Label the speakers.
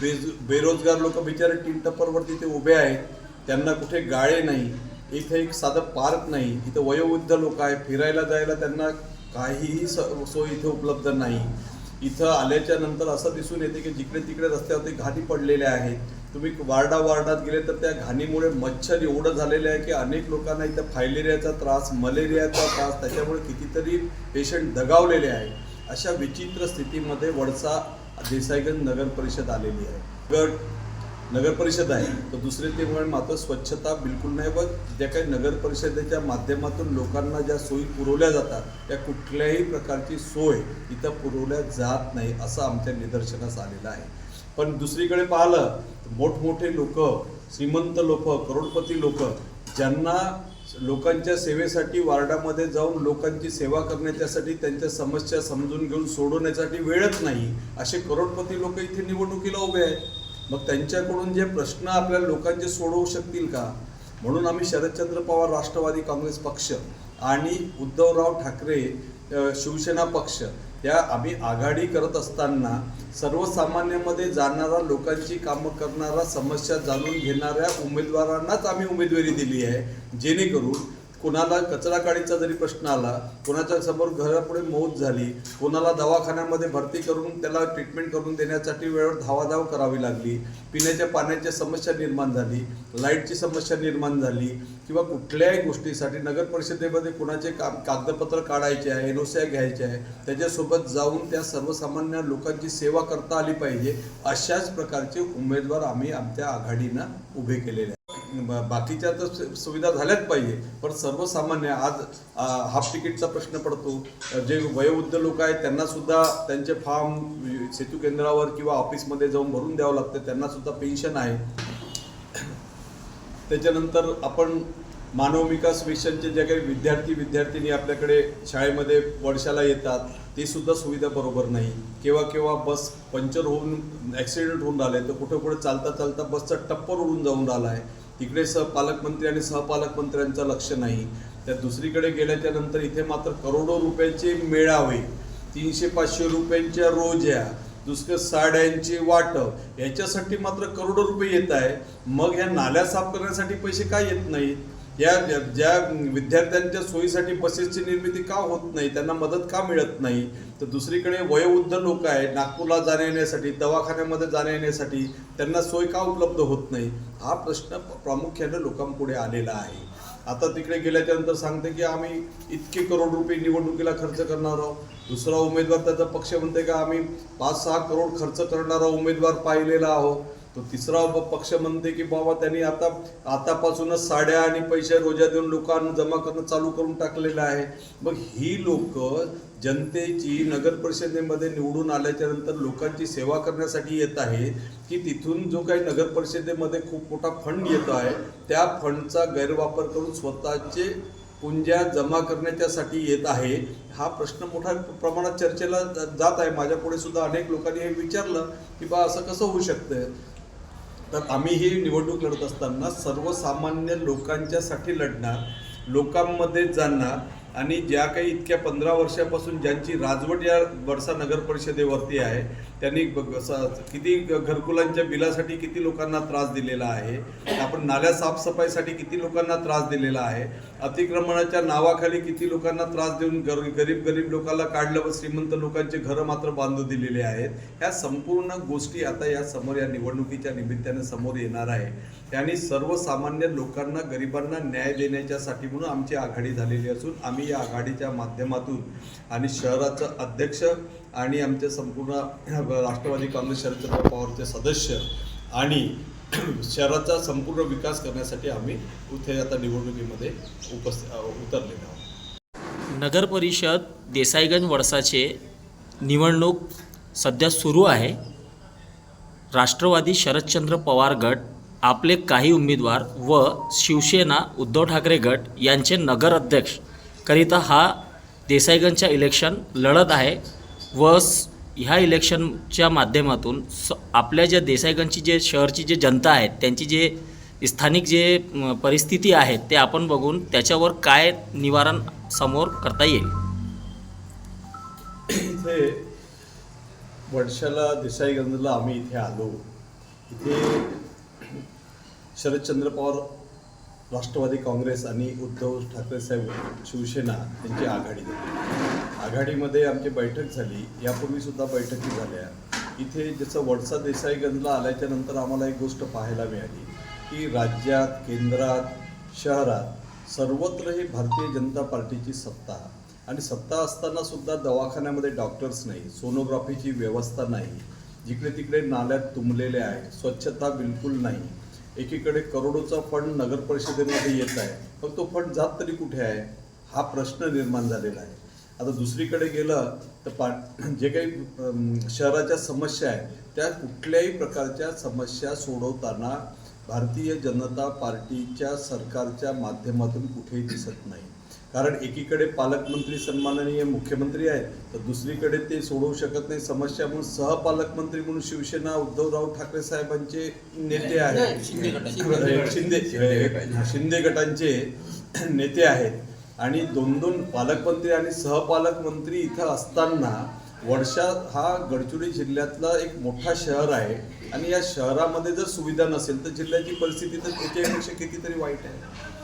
Speaker 1: Beige बेरोजगार लोक बिचारे तीन टप्परवरती ते उभे आहेत. त्यांना कुठे गाळे नाही. इथे एक साधं पार्क नाही. इथं वयोवृद्ध लोक आहे फिरायला जायला त्यांना काहीही स सोय इथे उपलब्ध नाही. इथं आल्याच्यानंतर असं दिसून येते की जिकडे तिकडे रस्त्यावरती घाणी पडलेल्या आहेत. तुम्ही वार्डा वार्डात गेले तर त्या घाणीमुळे मच्छर एवढं झालेलं आहे की अनेक लोकांना इथं फायलेरियाचा त्रास मलेरियाचा त्रास त्याच्यामुळे कितीतरी पेशंट दगावलेले आहे अशा विचित्र स्थितीमध्ये वडसा देसाईगंज नगर परिषद आलेली आहे. गट नगर परिषद आहे तर दुसरे ते म्हणजे मात्र स्वच्छता बिलकुल नाही व ज्या काही नगर परिषदेच्या माध्यमातून लोकांना ज्या सोयी पुरवल्या जातात त्या कुठल्याही प्रकारची सोय इथं पुरवल्या जात नाही असं आमच्या निदर्शनास आलेलं आहे. पण दुसरीकडे पाहिलं तर मोठमोठे लोक श्रीमंत लोक करोडपती लोक ज्यांना लोकांच्या सेवेसाठी वार्डामध्ये जाऊन लोकांची सेवा करण्याच्यासाठी त्यांच्या समस्या समजून घेऊन सोडवण्यासाठी वेळच नाही. असे करोडपती लोक इथे निवडणुकीला उभे आहेत. मग त्यांच्याकडून जे प्रश्न आपल्या लोकांचे सोडवू शकतील का? म्हणून आम्ही शरदचंद्र पवार राष्ट्रवादी काँग्रेस पक्ष आणि उद्धवराव ठाकरे शिवसेना पक्ष त्या आम्ही आघाडी करत असताना सर्वसामान्यामध्ये जाणारा लोकांची कामं करणारा समस्या जाणून घेणाऱ्या उमेदवारांनाच आम्ही उमेदवारी दिली आहे. जेणेकरून कोणाला कचरा काढीचा जरी प्रश्न आला कोणाच्या समोर घरापुढे मौत झाली कोणाला दवाखान्यामध्ये भरती करून त्याला ट्रीटमेंट करून देण्यासाठी वेळेवर धावाधाव करावी लागली पिण्याच्या पाण्याची समस्या निर्माण झाली लाईटची समस्या निर्माण झाली किंवा कुठल्याही गोष्टीसाठी नगर परिषदेमध्ये कुणाचे काम कागदपत्र काढायचे आहे एन ओ सी घ्यायचे आहे त्याच्यासोबत जाऊन त्या सर्वसामान्य लोकांची सेवा करता आली पाहिजे अशाच प्रकारचे उमेदवार आम्ही आमच्या आघाडीनं उभे केलेले आहेत. बाकीच्या तर सु- सुविधा झाल्याच पाहिजे. पण सर्वसामान्य आज हाफ तिकीटचा प्रश्न पडतो. जे वयोवृद्ध लोक आहेत त्यांना सुद्धा त्यांचे फॉर्म सेतू केंद्रावर किंवा ऑफिसमध्ये जाऊन भरून द्यावं लागतं. त्यांना सुद्धा पेन्शन आहे. त्याच्यानंतर आपण मानव विकास मिशनचे जे काही विद्यार्थी विद्यार्थिनी आपल्याकडे शाळेमध्ये वर्षाला येतात ते सुद्धा सुविधा बरोबर नाही. केव्हा केव्हा बस पंक्चर होऊन ॲक्सिडेंट होऊन राहिले तर कुठं कुठे चालता चालता बसचा टप्पर उडून जाऊन राहिला आहे. तिकडे सह पालकमंत्री आणि सहपालकमंत्र्यांचं लक्ष नाही. त्या दुसरीकडे गेल्याच्यानंतर इथे मात्र करोडो रुपयाचे मेळावे तीनशे पाचशे रुपयांच्या रोज्या दुसरं साड्यांचे वाटप याच्यासाठी मात्र करोडो रुपये येत आहे. मग ह्या नाल्या साफ करण्यासाठी पैसे का येत नाहीत? या ज्या- ज्या विद्यार्थ्यांच्या सोयीसाठी बसेसची निर्मिती का होत नाही त्यांना मदत का मिळत नाही? तर दुसरीकडे वयोवृद्ध लोक आहेत नागपूरला जाण्या येण्यासाठी दवाखान्यामध्ये जाण्या येण्यासाठी त्यांना सोय का उपलब्ध होत नाही? हा प्रश्न प्रामुख्याने लोकांपुढे आलेला आहे. आता तिकडे गेल्याच्यानंतर सांगते की आम्ही इतके करोड रुपये निवडणुकीला खर्च करणार आहोत. दुसरा उमेदवार त्याचा पक्ष म्हणते का आम्ही पाच सहा करोड खर्च करणारा उमेदवार पाहिलेला आहोत. तो तिसरा पक्ष म्हणते की बाबा त्यांनी आता आतापासूनच साड्या आणि पैसे रोजा देऊन लोकांना जमा करणं चालू करून टाकलेलं आहे. मग ही लोक जनतेची नगर परिषदेमध्ये निवडून आल्याच्यानंतर लोकांची सेवा करण्यासाठी येत आहे की तिथून जो काही नगर परिषदेमध्ये खूप मोठा फंड येतो आहे त्या फंडचा गैरवापर करून स्वतःचे पुंज्या जमा करण्याच्यासाठी येत आहे. हा प्रश्न मोठ्या प्रमाणात चर्चेला जात आहे. माझ्या पुढे सुद्धा अनेक लोकांनी हे विचारलं की बा असं कसं होऊ शकतं? तर आम्ही ही निवडणूक लढत असताना सर्वसामान्य लोकांच्यासाठी लढणार लोकांमध्ये जाणार आणि ज्या काही इतक्या पंधरा वर्षापासून ज्यांची राजवट या वर्षा नगर परिषदेवरती आहे त्यांनी ब- स- किती घरकुलांच्या बिलासाठी किती लोकांना त्रास दिलेला आहे आपण नाल्या साफसफाईसाठी किती लोकांना त्रास दिलेला आहे अतिक्रमणाच्या नावाखाली किती लोकांना त्रास देऊन गर गरीब गरीब लोकांना काढलं व श्रीमंत लोकांचे घरं मात्र बांधून दिलेले आहेत ह्या संपूर्ण गोष्टी आता या समोर या निवडणुकीच्या निमित्ताने समोर येणार आहे. त्यांनी सर्वसामान्य लोकांना गरिबांना न्याय देण्याच्यासाठी म्हणून आमची आघाडी झालेली असून आम्ही या आघाडीच्या माध्यमातून आणि शहराचं अध्यक्ष आणि आमचे संपूर्ण राष्ट्रवादी काँग्रेस शरदचंद्र पवारचे सदस्य आणि शहराचा संपूर्ण विकास करण्यासाठी आम्ही उथे आता निवडणुकीमध्ये उपस्थित उतरलेलो आहोत.
Speaker 2: नगर परिषद देसाईगंज वडसाचे निवडणूक सध्या सुरू आहे. राष्ट्रवादी शरदचंद्र पवार गट आपले काही उमेदवार व शिवसेना उद्धव ठाकरे गट यांचे नगर अध्यक्ष. करिता हा देसाईगंजच्या इलेक्शन लढत आहे व ह्या इलेक्शनच्या माध्यमातून स आपल्या ज्या देसाईगंजची जे शहरची जे जनता आहेत त्यांची जे स्थानिक जे परिस्थिती आहे ते आपण बघून त्याच्यावर काय निवारण समोर करता येईल?
Speaker 1: इथे वर्षाला देसाईगंजला आम्ही इथे आलो. इथे शरदचंद्र पवार राष्ट्रवादी काँग्रेस आणि उद्धव ठाकरे साहेब शिवसेना यांची आघाडी झाली आघाडीमध्ये आमची बैठक झाली. यापूर्वी सुद्धा बैठकी झाल्या. इथे जसं वडसा देसाईगंजला आल्याच्यानंतर आम्हाला एक गोष्ट पाहायला मिळाली. की राज्यात केंद्रात शहरात सर्वत्र ही भारतीय जनता पार्टीची सत्ता. आणि सत्ता असताना सुद्धा दवाखान्यामध्ये डॉक्टर्स नाही सोनोग्राफीची व्यवस्था नाही. जिकडे तिकडे नाल्यात तुंबलेले आहे स्वच्छता बिलकुल नाही. एकीकडे करोडोचा फंड नगर परिषदेमध्ये येत आहे पण तो फंड जात तरी कुठे आहे हा प्रश्न निर्माण झालेला आहे. आता दुसरीकडे गेलं तर पा जे काही शहराच्या समस्या आहेत त्या कुठल्याही प्रकारच्या समस्या सोडवताना भारतीय जनता पार्टीच्या सरकारच्या माध्यमातून कुठेही दिसत नाही. कारण एकीकडे पालकमंत्री सन्माननीय मुख्यमंत्री आहेत तर दुसरीकडे ते सोडवू शकत नाही. समस्या म्हणून सहपालकमंत्री म्हणून शिवसेना उद्धवराव ठाकरे साहेबांचे नेते आहेत. शिंदे शिंदे गटांचे. नेते आहेत. आणि दोन दोन पालकमंत्री आणि सहपालकमंत्री इथं असताना वडशा हा गडचिरोली जिल्ह्यातला एक मोठा शहर आहे. आणि या शहरामध्ये जर सुविधा नसेल तर जिल्ह्याची परिस्थिती तर त्याच्यापेक्षा कितीतरी वाईट आहे.